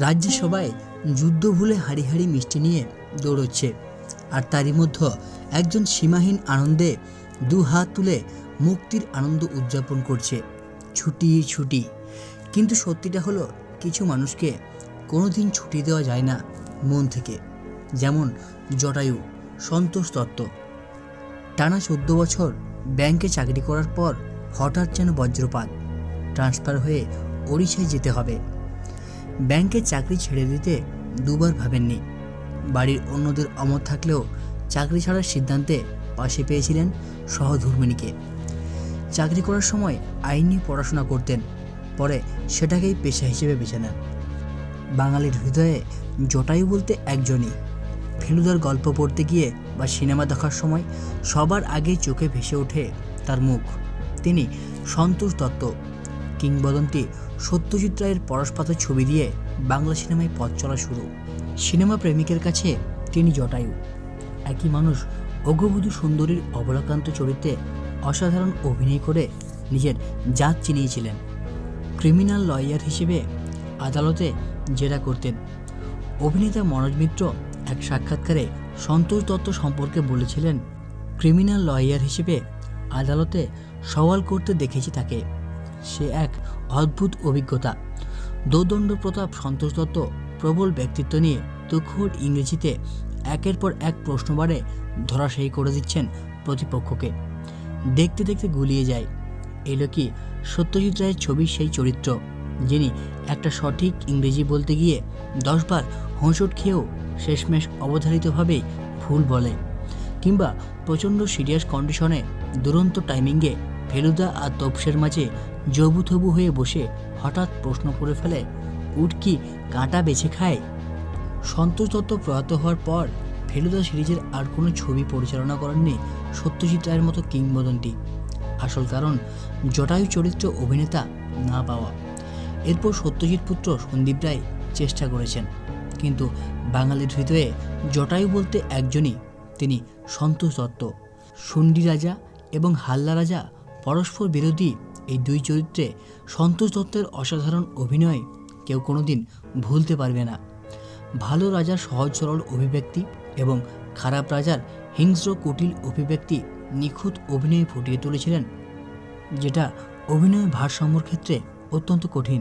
রাজ্যে সবাই যুদ্ধ ভুলে হাড়ি হাড়ি মিষ্টি নিয়ে দৌড়চ্ছে। আর তারই মধ্যে একজন সীমাহীন আনন্দে দু হাত তুলে মুক্তির আনন্দ উদযাপন করছে। ছুটি ছুটি। কিন্তু সত্যিটা হলো, কিছু মানুষকে কোনোদিন ছুটি দেওয়া যায় না মন থেকে। যেমন জটায়ু, সন্তোষ দত্ত। টানা চোদ্দ বছর ব্যাংকে চাকরি করার পর হঠাৎ যেন বজ্রপাত। ট্রান্সফার হয়ে ওড়িশায় যেতে হবে। ব্যাংকের চাকরি ছেড়ে দিতে দুবার ভাবেননি। বাড়ির অন্যদের অমত থাকলেও চাকরি ছাড়ার সিদ্ধান্তে পাশে পেয়েছিলেন সহধর্মিনীকে চাকরি করার সময় আইনি পড়াশোনা করতেন, পরে সেটাকেই পেশা হিসেবে বেছে নেন। বাঙালির হৃদয়ে জটায়ু বলতে একজনই। ফেলুদার গল্প পড়তে গিয়ে বা সিনেমা দেখার সময় সবার আগে চোখে ভেসে ওঠে তার মুখ। তিনি সন্তোষ দত্ত। কিংবদন্তি সত্যজিৎ রায়ের পরশপাতের ছবি দিয়ে বাংলা সিনেমায় পথ চলা শুরু। সিনেমা প্রেমিকের কাছে তিনি জটায়ু। একই মানুষ অগ্রবধূ সুন্দরীর অবলাকান্ত চরিত্রে অসাধারণ অভিনয় করে নিজের জাত চিনিয়েছিলেন। ক্রিমিনাল লয়ার হিসেবে আদালতে জেরা করতেন। অভিনেতা মনোজ মিত্র এক সাক্ষাৎকারে সন্তোষ দত্ত সম্পর্কে বলেছিলেন, ক্রিমিনাল লয়ার হিসেবে আদালতে সওয়াল করতে দেখেছি তাকে। সে এক অদ্ভুত অভিজ্ঞতা। দোদণ্ড প্রতাপ সন্তোষ দত্ত প্রবল ব্যক্তিত্ব নিয়ে তুখোর ইংরেজিতে একের পর এক প্রশ্নবারে ধরাশায়ী করে দিচ্ছেন প্রতিপক্ষকে। দেখতে দেখতে গুলিয়ে যায়। এলো কি সত্যজিৎ রায়ের ছবির সেই চরিত্র, যিনি একটা সঠিক ইংরেজি বলতে গিয়ে দশবার হোঁচট খেয়েও শেষমেশ অবধারিতভাবেই ভুল বলে, কিংবা প্রচণ্ড সিরিয়াস কন্ডিশনে দুরন্ত টাইমিংয়ে ফেলুদা আর তপসের মাঝে জবুথবু হয়ে বসে হঠাৎ প্রশ্ন করে ফেলে উট কি কাঁটা বেছে খায়? সন্তোষ দত্ত প্রয়াত হওয়ার পর ফেলুদা সিরিজের আর কোনো ছবি পরিচালনা করেননি সত্যজিৎ রায়ের মতো কিংবদন্তি। আসল কারণ, জটায়ু চরিত্র অভিনেতা না পাওয়া। এরপর সত্যজিৎ পুত্র সন্দীপ রায় চেষ্টা করেছেন। কিন্তু বাঙালির হৃদয়ে জটায়ু বলতে একজনই, তিনি সন্তোষ দত্ত। সুন্ডি রাজা এবং হাল্লা রাজা পরস্পর বিরোধী এই দুই চরিত্রে সন্তোষ দত্তের অসাধারণ অভিনয় কেউ কোনোদিন ভুলতে পারবে না। ভালো রাজার সহজ সরল অভিব্যক্তি এবং খারাপ রাজার হিংস্র কুটিল অভিব্যক্তি নিখুঁত অভিনয়ে ফুটিয়ে তুলেছিলেন, যেটা অভিনয় ভারসাম্যর ক্ষেত্রে অত্যন্ত কঠিন,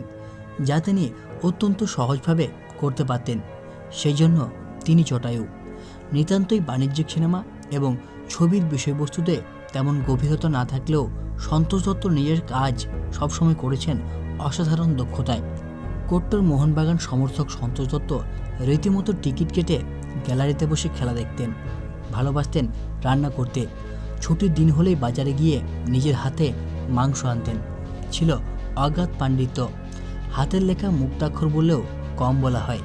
যা তিনি অত্যন্ত সহজভাবে করতে পারতেন। সেই জন্য তিনি জটায়ু নিতান্তই বাণিজ্যিক সিনেমা এবং ছবির বিষয়বস্তুতে তেমন গভীরতা না থাকলেও সন্তোষ দত্ত নিজের কাজ সবসময় করেছেন অসাধারণ দক্ষতায়। কোট্টর মোহনবাগান সমর্থক সন্তোষ দত্ত রীতিমতো টিকিট কেটে গ্যালারিতে বসে খেলা দেখতেন, ভালোবাসতেন রান্না করতে। ছুটির দিন হলেই বাজারে গিয়ে নিজের হাতে মাংস আনতেন। ছিল অগাধ পাণ্ডিত্য। হাতের লেখা মুক্তাক্ষর বললেও কম বলা হয়।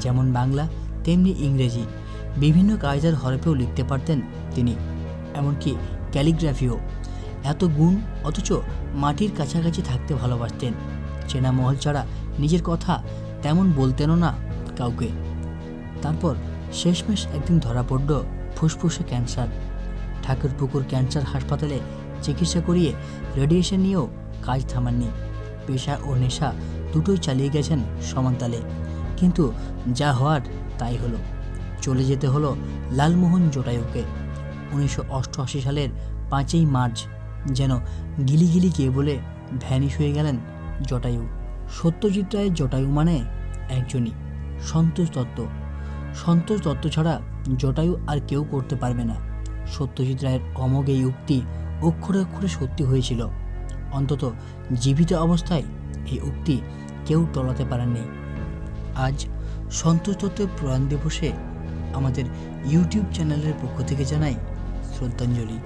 যেমন বাংলা, তেমনি ইংরেজি। বিভিন্ন কায়দার হরফেও লিখতে পারতেন তিনি, এমনকি ক্যালিগ্রাফিও। এত গুণ, অথচ মাটির কাছাকাছি থাকতে ভালোবাসতেন। চেনা মহল ছাড়া নিজের কথা তেমন বলতেনও না কাউকে। তারপর শেষমেশ একদিন ধরা পড়ল ফুসফুসে ক্যান্সার। ঠাকুরপুকুর ক্যান্সার হাসপাতালে চিকিৎসা করিয়ে রেডিয়েশন নিয়েও কাজ থামাননি। পেশা ও নেশা দুটোই চালিয়ে গেছেন সমানতালে। কিন্তু যা হওয়ার তাই হলো। চলে যেতে হলো লালমোহন জটায়ুকে উনিশশো সালের পাঁচই মার্চ যেন গিলি গিলি কে বলে ভ্যানিশ হয়ে গেলেন জটায়ু সত্যজিৎ রায়ের জটায়ু মানে একজনই, সন্তোষ দত্ত। সন্তোষ দত্ত ছাড়া জটায়ু আর কেউ করতে পারবে না। সত্যজিৎ রায়ের অমোঘ এই উক্তি অক্ষরে অক্ষরে সত্যি হয়েছিল। অন্তত জীবিত অবস্থায় এই উক্তি কেউ টলাতে পারেননি। আজ সন্তোষ দত্তের প্রয়াণ দিবসে আমাদের ইউটিউব চ্যানেলের পক্ষ থেকে জানাই শ্রদ্ধাঞ্জলি।